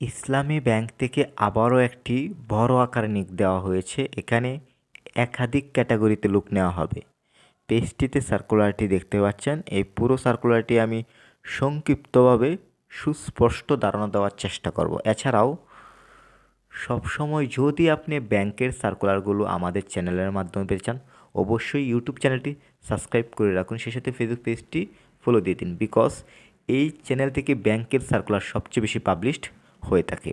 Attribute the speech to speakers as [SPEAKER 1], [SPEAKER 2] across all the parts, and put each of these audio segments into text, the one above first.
[SPEAKER 1] ইসলামী bank থেকে আবারও একটি বড় আকারে নিক দেওয়া হয়েছে। এখানে একাধিক ক্যাটাগরিতে লুক নেওয়া হবে। পেজটিতে সার্কুলারটি দেখতে পাচ্ছেন। এই পুরো সার্কুলারটি আমি সংক্ষিপ্তভাবে সুস্পষ্ট ধারণা দেওয়ার চেষ্টা করব। এছাড়াও, সবসময় যদি আপনি ব্যাংকের সার্কুলারগুলো আমাদের চ্যানেলের মাধ্যমে পেতে চান, অবশ্যই ইউটিউব চ্যানেলটি সাবস্ক্রাইব করে রাখুন। সেই সাথে ফেসবুক পেজটি ফলো দিয়ে দিন। বিকজ এই চ্যানেল থেকে ব্যাংকের সার্কুলার সবচেয়ে বেশি পাবলিশড হয়ে থাকে।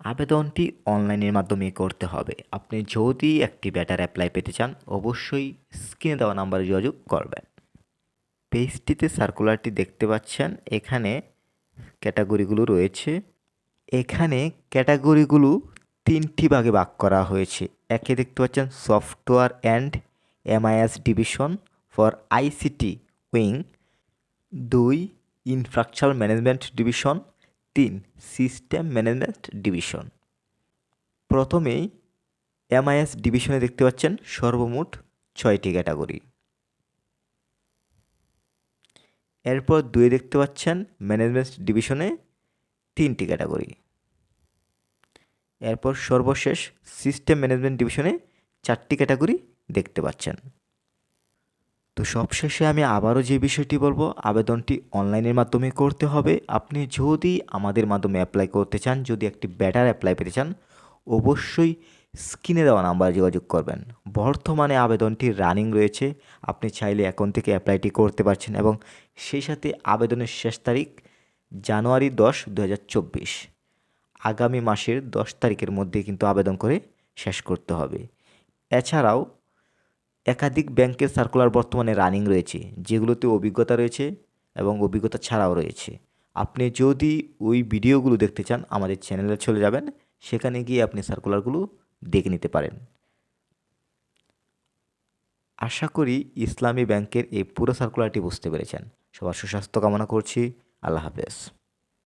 [SPEAKER 1] আবেদনটি অনলাইনের মাধ্যমে করতে হবে। আপনি যদি একটি ব্যাটার অ্যাপ্লাই পেতে চান, অবশ্যই স্ক্রিনে দেওয়া নাম্বারে যোগাযোগ করবেন। পেজটিতে সার্কুলারটি দেখতে পাচ্ছেন। এখানে ক্যাটাগরিগুলো রয়েছে। এখানে ক্যাটাগরিগুলো তিনটি ভাগে ভাগ করা হয়েছে। একে দেখতে পাচ্ছেন software and MIS division for ICT wing. দুই ইনফ্রাস্ট্রাকচার ম্যানেজমেন্ট ডিভিশন তিন সিস্টেম ম্যানেজমেন্ট ডিভিশন প্রথমেই এমআইএস ডিভিশনে দেখতে পাচ্ছেন সর্বমোট ছয়টি ক্যাটাগরি। এরপর দুয়ে দেখতে পাচ্ছেন ম্যানেজমেন্ট ডিভিশনে তিনটি ক্যাটাগরি। এরপর সর্বশেষ সিস্টেম ম্যানেজমেন্ট ডিভিশনে চারটি ক্যাটাগরি দেখতে পাচ্ছেন। তো সবশেষে আমি আবারও যে বিষয়টি বলব, আবেদনটি অনলাইনের মাধ্যমে করতে হবে। আপনি যদি আমাদের মাধ্যমে অ্যাপ্লাই করতে চান, যদি একটি ব্যাটার অ্যাপ্লাই পেতে চান, অবশ্যই স্ক্রিনে দেওয়া নাম্বারে যোগাযোগ করবেন। বর্তমানে আবেদনটি রানিং রয়েছে। আপনি চাইলে এখন থেকে অ্যাপ্লাইটি করতে পারছেন এবং সেই সাথে আবেদনের শেষ তারিখ জানুয়ারি দশ দু আগামী মাসের দশ তারিখের মধ্যে কিন্তু আবেদন করে শেষ করতে হবে। এছাড়াও একাধিক ব্যাংকের সার্কুলার বর্তমানে রানিং রয়েছে, যেগুলোতে অভিজ্ঞতা রয়েছে এবং অভিজ্ঞতা ছাড়াও রয়েছে। আপনি যদি ওই ভিডিওগুলো দেখতে চান, আমাদের চ্যানেলে চলে যাবেন, সেখানে গিয়ে আপনি সার্কুলারগুলো দেখে নিতে পারেন। আশা করি ইসলামী ব্যাংকের এই পুরো সার্কুলারটি বুঝতে পেরেছেন। সবার সুস্বাস্থ্য কামনা করছি। আল্লাহ হাফেজ।